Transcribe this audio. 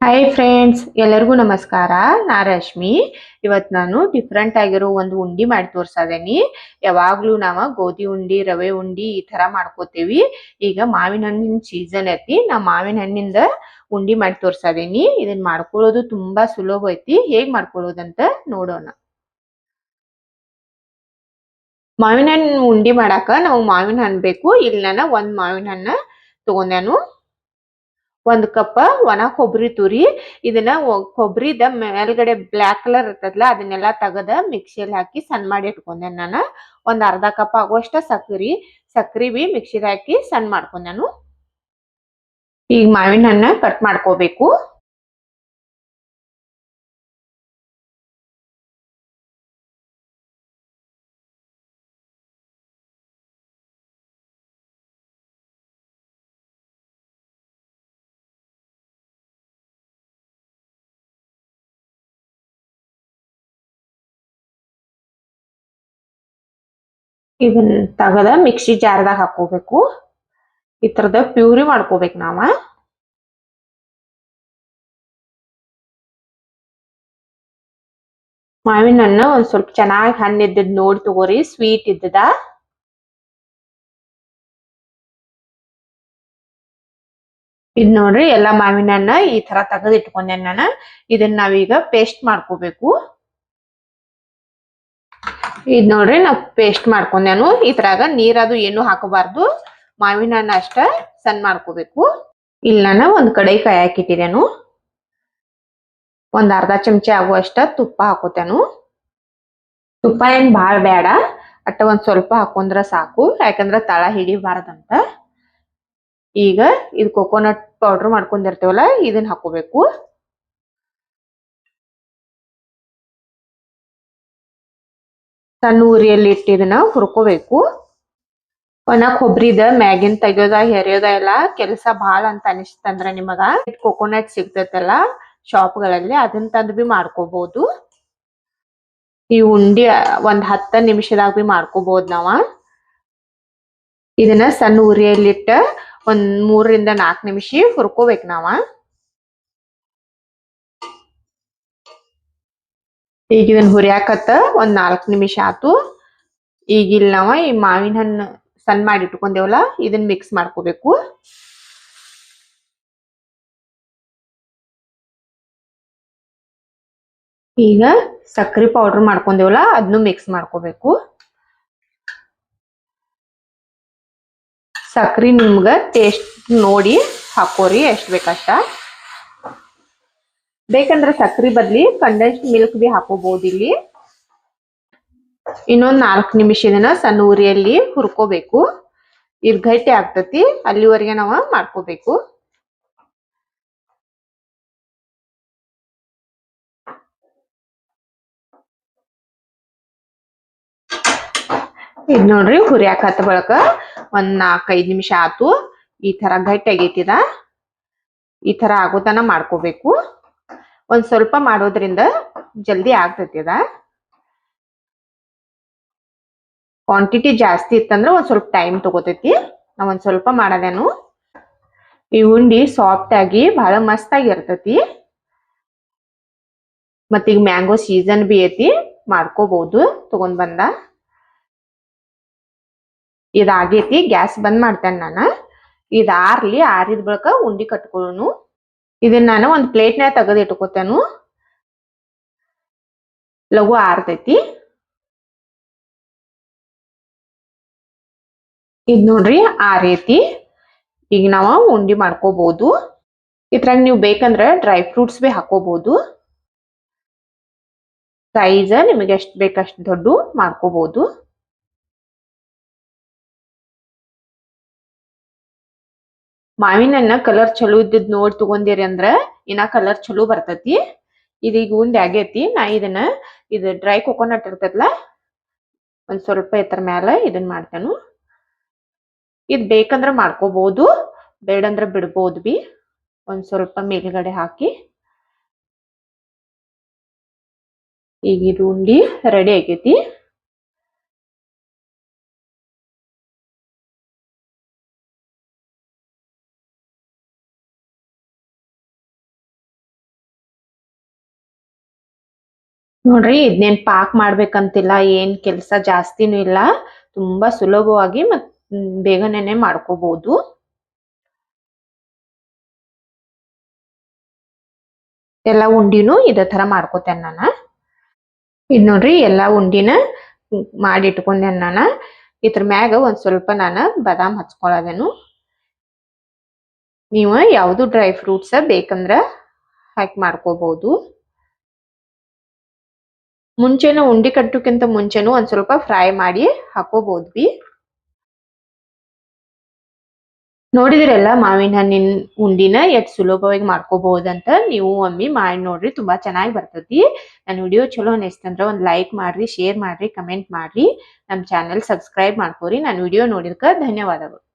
Hi friends ಎಲ್ಲರಿಗೂ ನಮಸ್ಕಾರ. ನಾ ರಶ್ಮಿ. ಇವತ್ತು ನಾನು ಡಿಫ್ರೆಂಟ್ ಆಗಿರೋ ಒಂದು ಉಂಡಿ ಮಾಡಿ ತೋರ್ಸದೇನಿ ಯಾವಾಗ್ಲೂ ನಾವು ಗೋಧಿ ಉಂಡಿ, ರವೆ ಉಂಡಿ ಈ ತರ ಮಾಡ್ಕೋತೀವಿ. ಈಗ ಮಾವಿನ ಹಣ್ಣಿನ ಸೀಸನ್ ಐತಿ. ನಾ ಮಾವಿನ ಹಣ್ಣಿಂದ ಉಂಡಿ ಮಾಡಿ ತೋರ್ಸದೇನಿ ಇದನ್ನ ಮಾಡ್ಕೊಳ್ಳೋದು ತುಂಬಾ ಸುಲಭ ಐತಿ. ಹೇಗ್ ಮಾಡ್ಕೊಳ್ಳೋದಂತ ನೋಡೋಣ. ಮಾವಿನ ಹಣ್ಣು ಉಂಡಿ ಮಾಡಾಕ ನಾವು ಮಾವಿನ ಹಣ್ಣು ಬೇಕು. ಇಲ್ಲಿ ನಾನು ಒಂದ್ ಮಾವಿನ ಹಣ್ಣ ತಗೊಂಡ್ಯಾನು. ಒಂದ್ ಕಪ್ ಒಣ ಕೊಬ್ಬರಿ ತುರಿ, ಇದನ್ನ ಕೊಬ್ಬರಿದ ಮೇಲ್ಗಡೆ ಬ್ಲಾಕ್ ಕಲರ್ ಇರ್ತದಲ್ಲ ಅದನ್ನೆಲ್ಲ ತೆಗೆದ ಮಿಕ್ಸಿಯಲ್ಲಿ ಹಾಕಿ ಸಣ್ಣ ಮಾಡಿ ಇಟ್ಕೊಂಡೆ ನಾನು. ಒಂದ್ ಅರ್ಧ ಕಪ್ ಆಗುವಷ್ಟ ಸಕ್ರಿ ಸಕ್ಕರಿ ಬಿ ಮಿಕ್ಸಿಗೆ ಹಾಕಿ ಸಣ್ಣ ನಾನು. ಈಗ ಮಾವಿನ ಹಣ್ಣ ಕಟ್ ಮಾಡ್ಕೋಬೇಕು. ಇದನ್ನ ತಗದ ಮಿಕ್ಸಿ ಜಾರ್ದಾಗ ಹಾಕೋಬೇಕು. ಈ ತರದ ಪ್ಯೂರಿ ಮಾಡ್ಕೋಬೇಕು ನಾವು. ಮಾವಿನ ಹಣ್ಣು ಒಂದ್ ಸ್ವಲ್ಪ ಚೆನ್ನಾಗಿ ಹಣ್ಣು ಇದ್ದದ್ ನೋಡಿ ತಗೋರಿ ಸ್ವೀಟ್ ಇದ್ದದ. ಇದ್ ನೋಡ್ರಿ ಎಲ್ಲಾ ಮಾವಿನ ಹಣ್ಣ ಈ ತರ ತೆಗೆದಿಟ್ಕೊಂಡೆ ನಾನು. ಇದನ್ನ ನಾವೀಗ ಪೇಸ್ಟ್ ಮಾಡ್ಕೋಬೇಕು. ಇದ್ ನೋಡ್ರಿ ನಾವ್ ಪೇಸ್ಟ್ ಮಾಡ್ಕೊಂಡೇನು. ಇದ್ರಾಗ ನೀರದು ಏನು ಹಾಕಬಾರ್ದು. ಮಾವಿನ ಹಣ್ಣು ಅಷ್ಟ ಸಣ್ಣ ಮಾಡ್ಕೋಬೇಕು. ಇಲ್ಲಿ ನಾನು ಒಂದ್ ಕಡೆ ಕಾಯಿ ಹಾಕಿಟ್ಟಿದೇನು. ಒಂದ್ ಅರ್ಧ ಚಮಚ ಆಗುವಷ್ಟ ತುಪ್ಪ ಹಾಕೋತೇನು. ತುಪ್ಪ ಏನ್ ಬಾಳ್ ಬೇಡ ಅಟ್ಟ ಒಂದ್ ಸ್ವಲ್ಪ ಹಾಕೊಂಡ್ರ ಸಾಕು. ಯಾಕಂದ್ರ ತಳ ಹಿಡಿಬಾರ್ದಂತ. ಈಗ ಇದು ಕೊಕೊನಟ್ ಪೌಡರ್ ಮಾಡ್ಕೊಂಡಿರ್ತೇವಲ್ಲ ಇದನ್ನ ಹಾಕೋಬೇಕು. ಸಣ್ಣ ಉರಿಯಲ್ಲಿ ಇಟ್ಟು ಇದನ್ನ ಹುರ್ಕೋಬೇಕು. ಒಣ ಕೊಬ್ಬರಿದ ಮ್ಯಾಗಿನ್ ತೆಗಿಯೋದ, ಹೆರಿಯೋದ ಎಲ್ಲ ಕೆಲಸ ಭಾಳ ಅಂತ ಅನಿಸ್ತಂದ್ರ ನಿಮಗ. ಕೊಕೊನಟ್ ಸಿಗ್ತೈತಲ್ಲ ಶಾಪ್ಗಳಲ್ಲಿ ಅದನ್ನ ತಂದು ಬಿ ಮಾಡ್ಕೋಬಹುದು ಈ ಉಂಡಿ ಒಂದ್ ಹತ್ತ ನಿಮಿಷದಾಗ ಬಿ ಮಾಡ್ಕೋಬಹುದು ನಾವ. ಇದನ್ನ ಸಣ್ಣ ಉರಿಯಲ್ಲಿಟ್ಟ ಒಂದ್ ಮೂರರಿಂದ ನಾಲ್ಕು ನಿಮಿಷ ಹುರ್ಕೋಬೇಕು ನಾವ. ಈಗ ಇದನ್ನ ಹುರಿಯಾಕತ್ತ ಒಂದ್ ನಾಲ್ಕು ನಿಮಿಷ ಆತು. ಈಗ ಇಲ್ಲಿ ನಾವ ಈ ಮಾವಿನ ಹಣ್ಣು ಸಣ್ಣ ಮಾಡಿ ಇಟ್ಕೊಂಡೇವಲ್ಲ ಇದನ್ನ ಮಿಕ್ಸ್ ಮಾಡ್ಕೋಬೇಕು. ಈಗ ಸಕ್ಕರೆ ಪೌಡರ್ ಮಾಡ್ಕೊಂಡೇವಲ್ಲ ಅದನ್ನು ಮಿಕ್ಸ್ ಮಾಡ್ಕೋಬೇಕು. ಸಕ್ಕರೆ ನಿಮ್ಗ ಟೇಸ್ಟ್ ನೋಡಿ ಹಾಕೋರಿ, ಎಷ್ಟು ಬೇಕಷ್ಟ ಬೇಕಂದ್ರ ಸಕ್ರಿ ಬದ್ಲಿ ಕಂಡೆನ್ಸ್ಡ್ ಮಿಲ್ಕ್ ಬಿ ಹಾಕೋಬಹುದು ಇಲ್ಲಿ. ಇನ್ನೊಂದ್ ನಾಲ್ಕು ನಿಮಿಷ ಇದನ್ನ ಸಣ್ಣ ಉರಿಯಲ್ಲಿ ಹುರ್ಕೋಬೇಕು. ಇದು ಗಟ್ಟಿ ಆಗ್ತತಿ, ಅಲ್ಲಿವರೆಗೆ ನಾವು ಮಾಡ್ಕೋಬೇಕು. ಇದ್ ನೋಡ್ರಿ ಹುರಿಯಾಕ ಹತ್ತ ಬಳಕ ಒಂದ್ ನಾಲ್ಕೈದ್ ನಿಮಿಷ ಆತು. ಈ ತರ ಗಟ್ಟಿ ಆಗೈತಿದ. ಈ ತರ ಆಗೋತನ ಮಾಡ್ಕೋಬೇಕು. ಒಂದ್ ಸ್ವಲ್ಪ ಮಾಡೋದ್ರಿಂದ ಜಲ್ದಿ ಆಗ್ತೈತಿ ಅದ. ಕ್ವಾಂಟಿಟಿ ಜಾಸ್ತಿ ಇತ್ತಂದ್ರೆ ಒಂದ್ ಸ್ವಲ್ಪ ಟೈಮ್ ತಗೋತೈತಿ. ನಾ ಒಂದ್ ಸ್ವಲ್ಪ ಮಾಡದೇನು. ಈ ಉಂಡಿ ಸಾಫ್ಟ್ ಆಗಿ ಬಹಳ ಮಸ್ತ್ ಆಗಿ ಇರ್ತೈತಿ. ಮತ್ತ ಈಗ ಮ್ಯಾಂಗೋ ಸೀಸನ್ ಬಿ ಐತಿ ಮಾಡ್ಕೋಬಹುದು ತಗೊಂಡ್ ಬಂದ. ಇದಾಗೈತಿ ಗ್ಯಾಸ್ ಬಂದ್ ಮಾಡ್ತೇನೆ ನಾನು. ಇದಾರ್ಲಿ ಆರಿದ ಬಳಿಕ ಉಂಡಿ ಕಟ್ಕೊಳ್ಳೋನು ಇದನ್ನ ನಾನು ಒಂದು ಪ್ಲೇಟ್ನ್ಯಾಗ ತೆಗೆದು ಇಟ್ಕೋತೇನು. ಲಘು ಆರ್ತೈತಿ. ಇದ್ ನೋಡ್ರಿ ಆರೈತಿ. ಈಗ ನಾವು ಉಂಡಿ ಮಾಡ್ಕೋಬಹುದು ಇದ್ರಾಗ ನೀವು ಬೇಕಂದ್ರೆ ಡ್ರೈ ಫ್ರೂಟ್ಸ್ ಬಿ ಹಾಕೋಬಹುದು ಸೈಜ್ ನಿಮಗೆ ಎಷ್ಟು ಬೇಕಷ್ಟು ದೊಡ್ಡ ಮಾಡ್ಕೋಬಹುದು ಮಾವಿನ ಕಲರ್ ಚಲೋ ಇದ್ದಿದ್ ನೋಡಿ ತಗೊಂಡಿರಿ ಅಂದ್ರ ಇನ್ನ ಕಲರ್ ಚಲೋ ಬರ್ತತಿ. ಇದೀಗ ಉಂಡೆ ಆಗೈತಿ ನಾ ಇದನ್ನ ಇದು ಡ್ರೈ ಕೊಕೊನಟ್ ಇರ್ತದಲ್ಲ ಒಂದ್ ಸ್ವಲ್ಪ ಎತ್ತರ ಮ್ಯಾಲ ಇದನ್ ಮಾಡ್ತೇನು. ಇದ್ ಬೇಕಂದ್ರ ಮಾಡ್ಕೋಬಹುದು ಬೇಡಂದ್ರ ಬಿಡ್ಬೋದು ಬಿ. ಒಂದ್ ಸ್ವಲ್ಪ ಮೇಲ್ಗಡೆ ಹಾಕಿ. ಈಗ ಇದು ಉಂಡಿ ರೆಡಿ ಆಗೈತಿ. ನೋಡ್ರಿ ಇದನ್ನೇನ್ ಪಾಕ್ ಮಾಡ್ಬೇಕಂತಿಲ್ಲ, ಏನ್ ಕೆಲಸ ಜಾಸ್ತಿನೂ ಇಲ್ಲ. ತುಂಬಾ ಸುಲಭವಾಗಿ ಮತ್ ಬೇಗನೆ ಮಾಡ್ಕೋಬಹುದು ಎಲ್ಲ ಉಂಡಿನೂ ಇದೇ ತರ ಮಾಡ್ಕೋತೇನೆ ನಾನು. ಇದ್ ನೋಡ್ರಿ, ಎಲ್ಲ ಉಂಡಿನ ಮಾಡಿಟ್ಕೊಂಡೇನೆ ನಾನು. ಇದ್ರ ಮ್ಯಾಗ ಒಂದ್ ಸ್ವಲ್ಪ ನಾನು ಬಾದಾಮ್ ಹಚ್ಕೊಳ್ಳೋದೇನು ನೀವು ಯಾವ್ದು ಡ್ರೈ ಫ್ರೂಟ್ಸ್ ಬೇಕಂದ್ರ ಹಾಕಿ ಮಾಡ್ಕೋಬಹುದು ಮುಂಚೆನು ಉಂಡಿ ಕಟ್ಟೋಕ್ಕಿಂತ ಮುಂಚೆನು ಒಂದು ಸ್ವಲ್ಪ ಫ್ರೈ ಮಾಡಿ ಹಾಕೋಬೋದ್ವಿ ನೋಡಿದಿರಲ್ಲ ಮಾವಿನ ಹಣ್ಣಿನ ಉಂಡಿನ ಎಷ್ಟು ಸುಲಭವಾಗಿ ಮಾಡ್ಕೋಬಹುದಂತ? ನೀವು ಒಮ್ಮೆ ಮಾಡಿ ನೋಡ್ರಿ, ತುಂಬಾ ಚೆನ್ನಾಗಿ ಬರ್ತೈತಿ. ನನ್ನ ವಿಡಿಯೋ ಚಲೋ ಅನಿಸ್ತಂದ್ರೆ ಒಂದು ಲೈಕ್ ಮಾಡ್ರಿ, ಶೇರ್ ಮಾಡ್ರಿ, ಕಮೆಂಟ್ ಮಾಡ್ರಿ. ನಮ್ಮ ಚಾನೆಲ್ ಸಬ್ಸ್ಕ್ರೈಬ್ ಮಾಡ್ಕೋರಿ. ನನ್ನ ವಿಡಿಯೋ ನೋಡಿದಕ್ಕೆ ಧನ್ಯವಾದಗಳು.